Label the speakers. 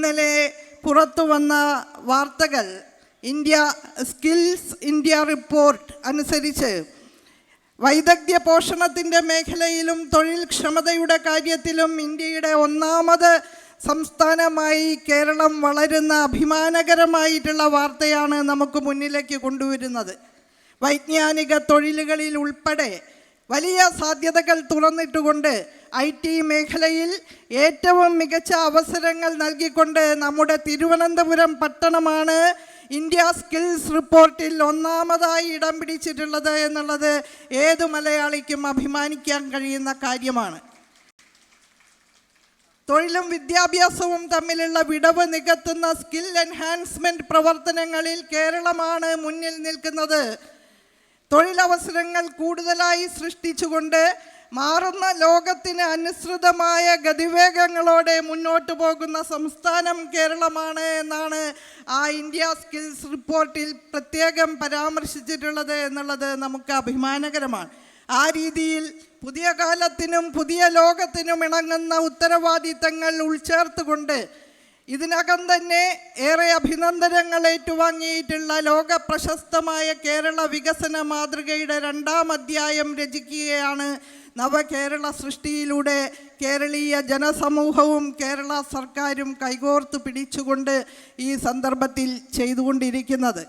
Speaker 1: ഇന്നലെ പുറത്തു വന്ന വാർത്തകൾ ഇന്ത്യ സ്കിൽസ് ഇന്ത്യ റിപ്പോർട്ട് അനുസരിച്ച് വൈദഗ്ധ്യ പോഷണത്തിന്റെ മേഖലയിലും തൊഴിൽ ക്ഷമതയുടെ കാര്യത്തിലും ഇന്ത്യയുടെ ഒന്നാമത് സംസ്ഥാനമായി കേരളം വളരുന്ന അഭിമാനകരമായിട്ടുള്ള വാർത്തയാണ് നമുക്ക് മുന്നിലേക്ക് കൊണ്ടുവരുന്നത്. വൈജ്ഞാനിക തൊഴിലുകളിൽ ഉൾപ്പെടെ വലിയ സാധ്യതകൾ തുറന്നിട്ടുകൊണ്ട് ഐ ടി മേഖലയിൽ ഏറ്റവും മികച്ച അവസരങ്ങൾ നൽകിക്കൊണ്ട് നമ്മുടെ തിരുവനന്തപുരം പട്ടണമാണ് ഇന്ത്യ സ്കിൽസ് റിപ്പോർട്ടിൽ ഒന്നാമതായി ഇടം പിടിച്ചിട്ടുള്ളത് എന്നുള്ളത് ഏത് മലയാളിക്കും അഭിമാനിക്കാൻ കഴിയുന്ന കാര്യമാണ്. തൊഴിലും വിദ്യാഭ്യാസവും തമ്മിലുള്ള വിടവ് നികത്തുന്ന സ്കിൽ എൻഹാൻസ്മെന്റ് പ്രവർത്തനങ്ങളിൽ കേരളമാണ് മുന്നിൽ നിൽക്കുന്നത്. തൊഴിലവസരങ്ങൾ കൂടുതലായി സൃഷ്ടിച്ചുകൊണ്ട് മാറുന്ന ലോകത്തിന് അനുസൃതമായ ഗതിവേഗങ്ങളോടെ മുന്നോട്ട് പോകുന്ന സംസ്ഥാനം കേരളമാണ് എന്നാണ് ആ ഇന്ത്യ സ്കിൽസ് റിപ്പോർട്ടിൽ പ്രത്യേകം പരാമർശിച്ചിട്ടുള്ളത് എന്നുള്ളത് നമുക്ക് അഭിമാനകരമാണ്. ആ രീതിയിൽ പുതിയ കാലത്തിനും പുതിയ ലോകത്തിനും ഇണങ്ങുന്ന ഉത്തരവാദിത്തങ്ങൾ ഉൾച്ചേർത്തുകൊണ്ട് ഇതിനകം തന്നെ ഏറെ അഭിനന്ദനങ്ങൾ ഏറ്റുവാങ്ങിയിട്ടുള്ള ലോക പ്രശസ്തമായ കേരള വികസന മാതൃകയുടെ രണ്ടാം അധ്യായം രചിക്കുകയാണ് നവകേരള സൃഷ്ടിയിലൂടെ കേരളീയ ജനസമൂഹവും കേരള സർക്കാരും കൈകോർത്ത് പിടിച്ചുകൊണ്ട് ഈ സന്ദർഭത്തിൽ ചെയ്തുകൊണ്ടിരിക്കുന്നത്.